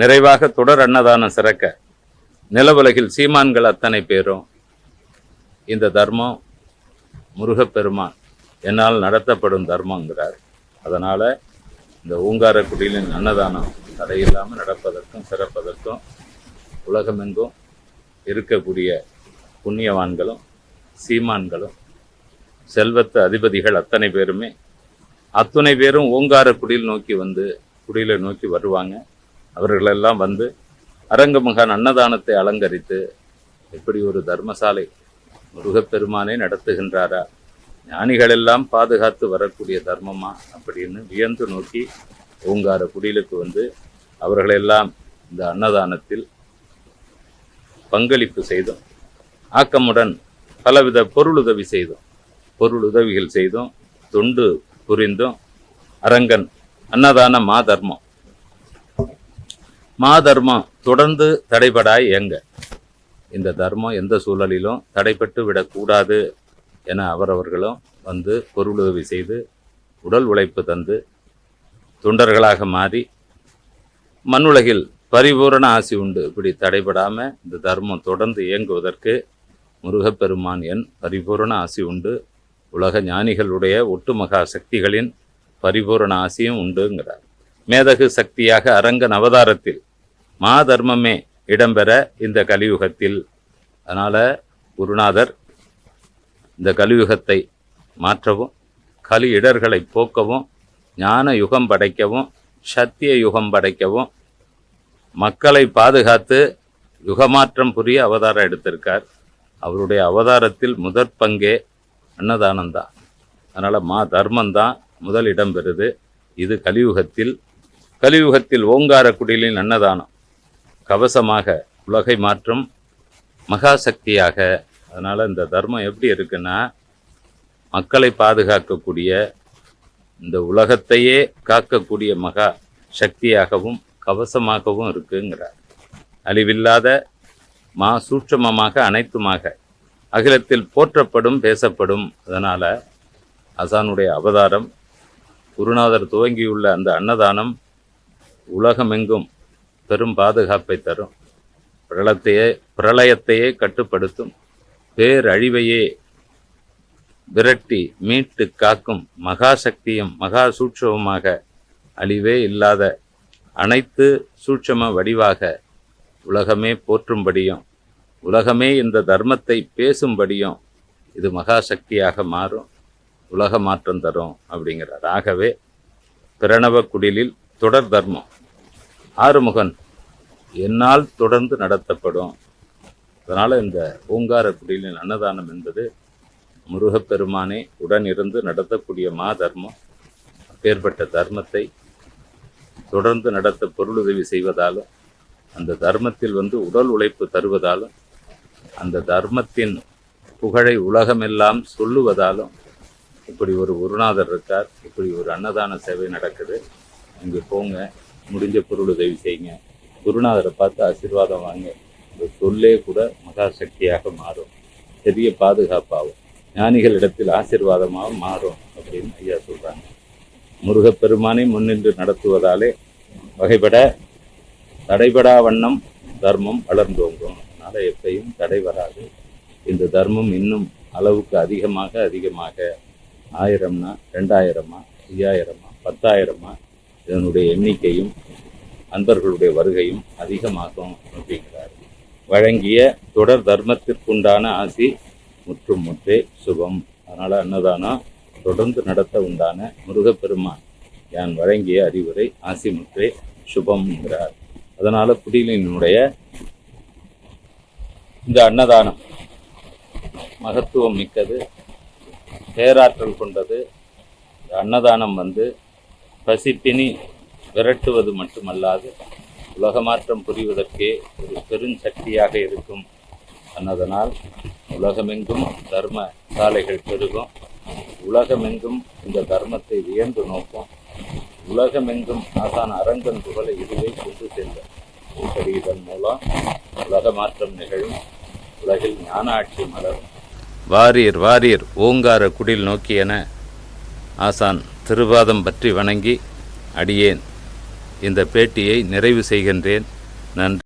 நிறைவாக தொடர் அன்னதானம் சிறக்க நிலவுலகில் சீமான்கள் அத்தனை பேரும் இந்த தர்மம் முருகப்பெருமான் என்னால் நடத்தப்படும் தர்மங்கிறார். அதனால் இந்த ஊங்காரக்குடியிலின் அன்னதானம் தடையில்லாமல் நடப்பதற்கும் சிறப்பதற்கும் உலகமெங்கும் இருக்கக்கூடிய புண்ணியவான்களும் சீமான்களும் செல்வத்து அதிபதிகள் அத்தனை பேருமே அத்துணை பேரும் ஓங்கார குடியில் நோக்கி வந்து குடியில நோக்கி வருவாங்க. அவர்களெல்லாம் வந்து அரங்கமகான் அன்னதானத்தை அலங்கரித்து இப்படி ஒரு தர்மசாலை முருகப்பெருமானே நடத்துகின்றாரா? ஞானிகள் எல்லாம் பாதுகாத்து வரக்கூடிய தர்மமா? அப்படின்னு வியந்து நோக்கி ஓங்கார குடிலுக்கு வந்து அவர்களெல்லாம் இந்த அன்னதானத்தில் பங்களிப்பு செய்தோம். ஆக்கமுடன் பலவித பொருளுதவி செய்தோம். பொருளுதவிகள் செய்தோம். தொண்டு புரிந்தும். அரங்கன் அன்னதான மாதர்மம். மாதர்மம் தொடர்ந்து தடைபடாய் எங்க இந்த தர்மம் எந்த சூழலிலும் தடைப்பட்டு விடக்கூடாது என அவரவர்களும் வந்து பொருளுதவி செய்து உடல் உழைப்பு தந்து தொண்டர்களாக மாறி மண்ணுலகில் பரிபூரண ஆசி உண்டு. இப்படி தடைபடாமல் இந்த தர்மம் தொடர்ந்து இயங்குவதற்கு முருகப்பெருமான் என் பரிபூரண ஆசி உண்டு. உலக ஞானிகளுடைய ஒட்டுமகா சக்திகளின் பரிபூரண ஆசியும் உண்டுங்கிறார். மேதகு சக்தியாக அரங்கன் அவதாரத்தில் மா தர்மமே இடம்பெற இந்த கலியுகத்தில். அதனால் குருநாதர் இந்த கலியுகத்தை மாற்றவும் கலி இடர்களை போக்கவும் ஞான யுகம் படைக்கவும் சத்திய யுகம் படைக்கவும் மக்களை பாதுகாத்து யுகமாற்றம் புரிய அவதாரம் எடுத்திருக்கார். அவருடைய அவதாரத்தில் முதற் பங்கே அன்னதானம் தான் அதனால் மா தர்மம் தான் முதல் இடம் பெறுது. இது கலியுகத்தில் கலியுகத்தில் ஓங்கார குடிலின் அன்னதானம். கவசமாக உலகை மாற்றும் மகா சக்தியாக அதனால் இந்த தர்மம் எப்படி இருக்குன்னா மக்களை பாதுகாக்கக்கூடிய இந்த உலகத்தையே காக்கக்கூடிய மகா சக்தியாகவும் கவசமாகவும் இருக்குங்கிறார். அழிவில்லாத மா சூட்சமமாக அனைத்துமாக அகிலத்தில் போற்றப்படும் பேசப்படும். அதனால் அசானுடைய அவதாரம் குருநாதர் துவங்கியுள்ள அந்த அன்னதானம் உலகமெங்கும் பெரும் பாதுகாப்பை தரும். பிரளத்தையே பிரளயத்தையே கட்டுப்படுத்தும். பேரழிவையே விரட்டி மீட்டு காக்கும் மகாசக்தியும் மகா சூட்சமமாக அழிவே இல்லாத அனைத்து சூட்சம வடிவாக உலகமே போற்றும்படியும் உலகமே இந்த தர்மத்தை பேசும்படியும் இது மகா சக்தியாக மாறும் உலக மாற்றம் தரும் அப்படிங்கிறார். ஆகவே பிரணவ குடிலில் தொடர் தர்மம். ஆறுமுகன் என்னால் தொடர்ந்து நடத்தப்படும். அதனால் இந்த ஓங்கார குடிலின் அன்னதானம் என்பது முருகப்பெருமானே உடன் இருந்து நடத்தக்கூடிய மா தர்மம் அப்பேற்பட்ட தர்மத்தை தொடர்ந்து நடத்த பொருளுதவி செய்வதாலும் அந்த தர்மத்தில் வந்து உடல் உழைப்பு தருவதாலும் அந்த தர்மத்தின் புகழை உலகமெல்லாம் சொல்லுவதாலும் இப்படி ஒரு குருநாதர் இருக்கார் இப்படி ஒரு அன்னதான சேவை நடக்குது. இங்கே போங்க முடிஞ்ச பொருள் உதவி செய்யுங்க. குருநாதரை பார்த்து ஆசீர்வாதம் வாங்க. இந்த சொல்லே கூட மகா சக்தியாக மாறும். பெரிய பாதுகாப்பாகும் ஞானிகளிடத்தில் ஆசீர்வாதமாக மாறும் அப்படின்னு ஐயா சொல்கிறாங்க முருகப்பெருமானை முன்னின்று நடத்துவதாலே வகைப்பட தடைபடா வண்ணம் தர்மம் வளர்ந்தோங்கும். அதனால் எப்பையும் தடை வராது. இந்த தர்மம் இன்னும் அளவுக்கு அதிகமாக அதிகமாக ஆயிரம்னா ரெண்டாயிரமா ஐயாயிரமா பத்தாயிரமா இதனுடைய எண்ணிக்கையும் அன்பர்களுடைய வருகையும் அதிகமாகும் அப்படிங்கிறார். வழங்கிய தொடர் தர்மத்திற்குண்டான ஆசி முற்றும் முற்றே சுபம். அதனால் அன்னதானம் தொடர்ந்து நடத்த உண்டான முருகப்பெருமான் யான் வழங்கிய அறிவுரை ஆசி முற்றே சுபம்ங்கிறார் அதனால் குடிலினுடைய இந்த அன்னதானம் மகத்துவம் மிக்கது பேராற்றல் கொண்டது. இந்த அன்னதானம் வந்து பசிப்பினி விரட்டுவது மட்டுமல்லாது உலக மாற்றம் புரிவதற்கே ஒரு பெருஞ்சக்தியாக இருக்கும் அன்னதனால் உலகமெங்கும் தர்ம சாலைகள் பெருகும். உலகமெங்கும் இந்த தர்மத்தை வியந்து நோக்கும். உலகமெங்கும் ஆசான அரங்கன் புகழை இதுவே கொண்டு சென்ற இப்படி இதன் மூலம் உலக மாற்றம் நிகழும். உலகில் ஞான ஆட்சி மலரும். வாரீர் வாரீர் ஓங்கார குடில் நோக்கியன ஆசான். திருவாதம் பற்றி வணங்கி அடியேன். இந்த பேட்டியை நிறைவு செய்கின்றேன். நன்றி.